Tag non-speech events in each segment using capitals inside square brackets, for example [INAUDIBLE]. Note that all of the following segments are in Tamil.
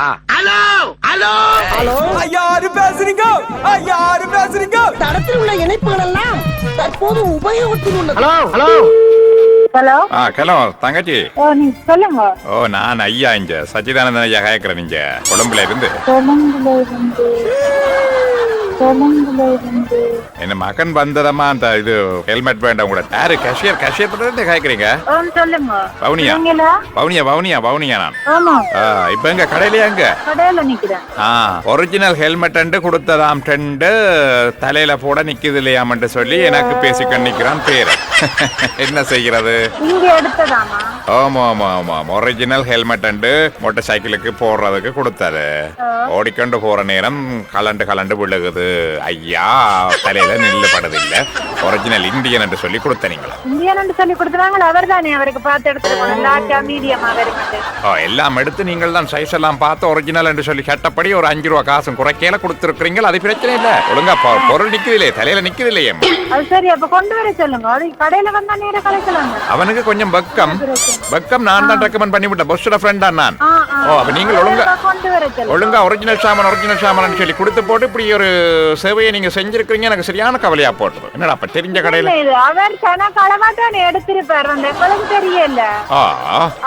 Hello hello. யாரு பேசுறீங்க? யாரு பேசுறீங்க? தடத்தில் உள்ள இணைப்புகள் எல்லாம் தற்போது உபயோகத்தில் உள்ளது. Hello hello. ஹலோ. ஆ ஹலோ தங்கச்சி. ஓ நீங்க சொல்லுங்க. ஓ நான் ஐயா இங்க சச்சிதானந்தன் ஐயா கேட்கிறேன் இங்க கொழும்புல இருந்து. கொழும்புல இருந்து. என்ன மகன் வந்ததம்மா அந்த இது ஹெல்மெட் வேண்டாம் கூட. யாரு கஷியர் கஷியர் ஓ சொல்லுங்க. பவுனியா பவுனியா பவுனியா பவுனியா நான். இப்ப எங்க கடையிலயா ஆ ஒரிஜினல் ஹெல்மெட் அண்டு கொடுத்ததாம் டெண்டு தலையில போட நிக்குது இல்லையாமன்ட்டு சொல்லி எனக்கு பேசி நிக்கிறான் பேரு [LAUGHS] என்ன செய்கிறது? இங்க எடுத்ததாமா? ஆமா ஆமா ஆமா. ஒரிஜினல் ஹெல்மெட் அண்டு மோட்டார் சைக்கிளுக்கு போடுறதுக்கு கொடுத்தாரு ஓடிக்கொண்டு போற நேரம் கலண்டு கலண்டு விழுகுது. ஐயா தலையில நில்லு படுதில்ல. ஒரிஜினல் இந்தியன் என்று சொல்லி கொடுத்த நீங்களா? இந்தியன் சொல்லி கொடுத்துறாங்களா அவர் தானே அவருக்கு பார்த்து எடுத்துருக்கணும் மீடியமா ஓ, எல்லாம் எடுத்து நீங்கள் தான் சைஸ் எல்லாம் பார்த்து ஒரிஜினல் என்று சொல்லி கேட்டபடி ஒரு அஞ்சு ரூபா காசும் குறைக்கையில கொடுத்துருக்கீங்க அது பிரச்சனை இல்ல. ஒழுங்கா பொருள் நிக்குது இல்லையே தலையில நிக்குது இல்லையே அது சரி அப்ப கொண்டு வர சொல்லுங்க. கடையில வந்தா நேரம் கலைக்கலாம் அவனுக்கு கொஞ்சம் பக்கம் பக்கம் நான் தான் ரெக்கமெண்ட் பண்ணி விட்டேன். பஸ்டோட ஃப்ரெண்டா நான். ஆ, ஆ. ஓ அப்ப நீங்கள் ஒழுங்கா ஒழுங்கா ஒரிஜினல் சாமான் ஒரிஜினல் சாமான் சொல்லி கொடுத்து போட்டு இப்படி ஒரு சேவையை நீங்க செஞ்சிருக்கீங்க எனக்கு சரியான கவலையா போட்டது. என்னடா அப்ப தெரிஞ்ச கடையில அவர் கணக்கு அளவாட்டானே எடுத்திருப்பார். வந்து எங்களுக்கு தெரியல.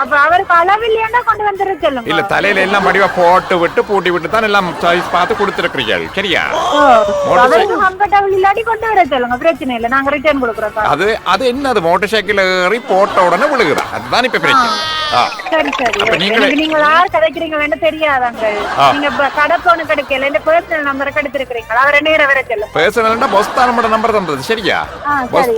அப்ப அவருக்கு அளவில்லையாண்டா கொண்டு சொல்லுங்க. இல்ல தலையில எல்லாம் வடிவா போட்டு விட்டு பூட்டி விட்டு தான் எல்லாம் சைஸ் பார்த்து கொடுத்துருக்கீர்கள் சரியா? மோட்டார் அவருக்கு கம்ஃபர்டபுள் இல்லாட்டி கொண்டு வர சொல்லுங்க. பிரச்சனை இல்ல. நாங்க ரிட்டர்ன் கொடுக்குறோம் பாருங்க. அது அது என்ன அது மோட்டார் சைக்கிள் ஏறி போட்ட உடனே விழுகுதா அதுதான் இப்ப பிரச்சனை ஆ. சரி சரி. எனக்கு நீங்க யார் கிடைக்கிறீங்கன்னு தெரியாதாங்க. நீங்க கடை போன கிடைக்கல எடுத்திருக்கிறீங்களா அவரை நேர வர சொல்லுங்க பேசுனதுன்னா பொஸ் தான் நம்மளோட நம்பர் தந்தது சரியா? பொஸ்.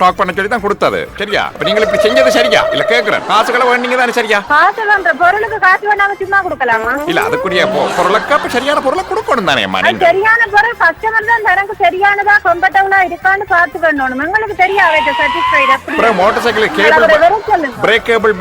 டாக் பண்ண சொல்லி தான் கொடுத்தது சரியா? அப்ப நீங்கள் இப்படி செஞ்சது சரியா? இல்ல கேக்குறேன். காசுகளை வேணுங்க தானே சரியா? காசு பண்ற பொருளுக்கு காசு வேணாம சும்மா கொடுக்கலாமா? இல்ல அதுக்குரிய பொருளுக்கு அப்ப சரியான பொருளை கொடுக்கணும் தானே அம்மா நீங்க? சரியான பொருள். கஸ்டமர் தான் தனக்கு சரியானதா கம்ஃபர்டபுளா இருக்கான்னு பார்த்து பண்ணணும் சாட்டிஸ்ஃபைட் அப்புறம் மோட்டார் சைக்கிள் கேபிள்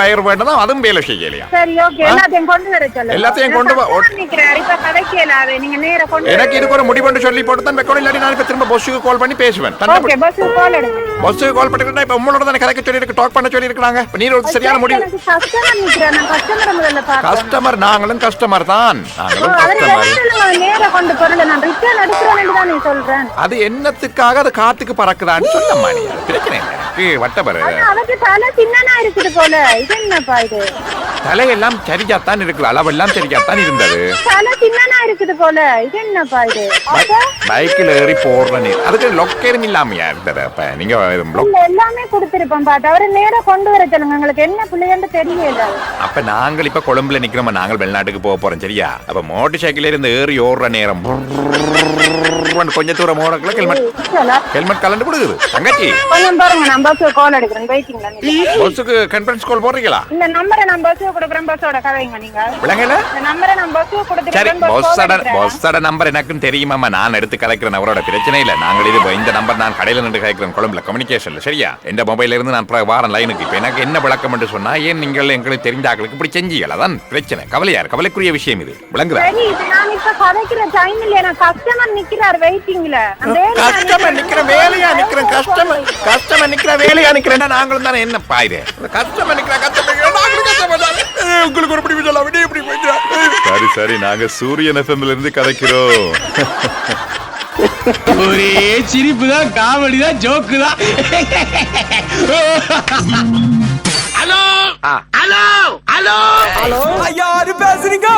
வேணும் அதுவும் வேலை செய்யலையா சரி ஓகே எல்லாத்தையும் கொண்டு வர சொல்லுங்க எல்லாத்தையும் கொண்டு வா. நான் நிக்கிறேன் இப்ப கதைக்கல அது நீங்க நேர கொண்டு எனக்கு இதுக்கு ஒரு முடிவு சொல்லி போட்டு தான் வைக்கணும் இல்லாட்டி நான் இப்ப திரும்ப பொஸ்ஸுக்கு கால் பண்ணி பேசுவேன். ஓகே பஸ் கால் எடுங்க. பொஸ்ஸுக்கு கால் பண்ணிட்டு இப்ப உங்களோட தானே கதைக்க சொல்லி இருக்கு டாக் பண்ண சொல்லி இருக்காங்க இப்ப நீர் ஒரு சரியான முடிவு கஸ்டமர் நிக்கிறேன். நான் கஸ்டமரை முதல்ல பார்க்கணும். கஸ்டமர் நாங்களும் கஸ்டமர் தான். நாங்களும் கஸ்டமர் நேர கொண்டு பொருளை நான் ரிட்டர்ன் எடுக்கிறேன்னு தான் நீ சொல்றேன். அது என்னத்துக்காக அது காத்துக்கு பறக்குதான்னு சொல்லம்மா நீ அது பிரச்சனை இல்லை. வட்டபரு அவருக்கு தலை சின்னனா இருக்குது போல. இது என்னப்பா இது தலையெல்லாம் சரியாத்தான் இருக்கு அளவெல்லாம் சரியாத்தான் இருந்தது. தலை சின்னனா இருக்குது போல. இது என்னப்பா இது? பைக்கில் ஏறி போடுற நீர் அதுக்கு லொக்கேரும் இல்லாமையா இருந்தது அப்ப? நீங்க இல்ல எல்லாமே கொடுத்திருப்போம் பாத்து அவரை நேரா கொண்டு வர சொல்லுங்க. உங்களுக்கு என்ன பிள்ளைன்னு தெரியல. அப்ப நாங்கள் இப்ப கொழும்புல நிக்கிறோம்? நாங்கள் வெளிநாட்டுக்கு போக போறோம் சரியா? அப்ப மோட்டர் சைக்கிள் இருந்து ஏறி ஓடுற நேரம். கொஞ்சம் தூரம் ஓடக்குள்ள ஹெல்மெட் ஹெல்மெட் கலண்டு விடுகுது தங்கச்சி. கொஞ்சம் பாருங்க நான் பஸ் கால் எடுக்கிறேன். வெயிட்டிங்ல பஸ்ஸுக்கு கான்ஃபரன்ஸ் கால் போடுறீங்களா? இந்த நம்பரை நான் பஸ் கொடுக்குறேன். பஸ்ஸோட கதைங்க நீங்க. விளங்கல இந்த நம்பரை நான் பஸ் சரி bus call பொஸ்ஸட. பொஸ்ஸட நம்பர் எனக்கும் தெரியுமாம்மா? நான் எடுத்து கலைக்கிறேன். அவரோட பிரச்சனை இல்ல. நாங்கள் இது இந்த நம்பர் நான் கடையில நின்று கலைக்கிறேன். கொழும்புல கம்யூனிகேஷன்ல சரியா? இந்த மொபைல்ல இருந்து நான் வாரம் லைனுக்கு இப்ப எனக்கு என்ன விளக்கம் என்று சொன்னா ஏன் நீங்கள் எங்களுக்கு தெரிஞ்ச ஆட்களுக்கு இப்படி செஞ்சீங்களா அதான் பிரச்சனை. கவலையார் கவலைக்குரிய விஷயம் இது. விளங்குதா சரி நான் இப்ப கதைக்கிற டைம் இல்ல நான் கஸ்டமர் நிக்கிறார் வெயிட்டிங்ல கஸ்டமர் நிக்கிற வேலையா நிக்கிறேன். கஸ்டமர் கஸ்டமர் நிக்கிற வேலையா நிக்கிறேன்னா நாங்களும் தானே என்ன பாயுது கஸ்டமர் நிக்கிற கஸ்டமர் நாங்களும் உங்களுக்கு ஒரு பிடிவு சொல்ல விட இப்படி போயிட்டு சரி சரி நாங்க சூரியன் எஃப்எம்ல இருந்து கதைக்கிறோம். ஒரே சிரிப்பு தான் காமெடி தான் ஜோக்கு தான். Hello hello hello. யாரு பேசுறீங்க?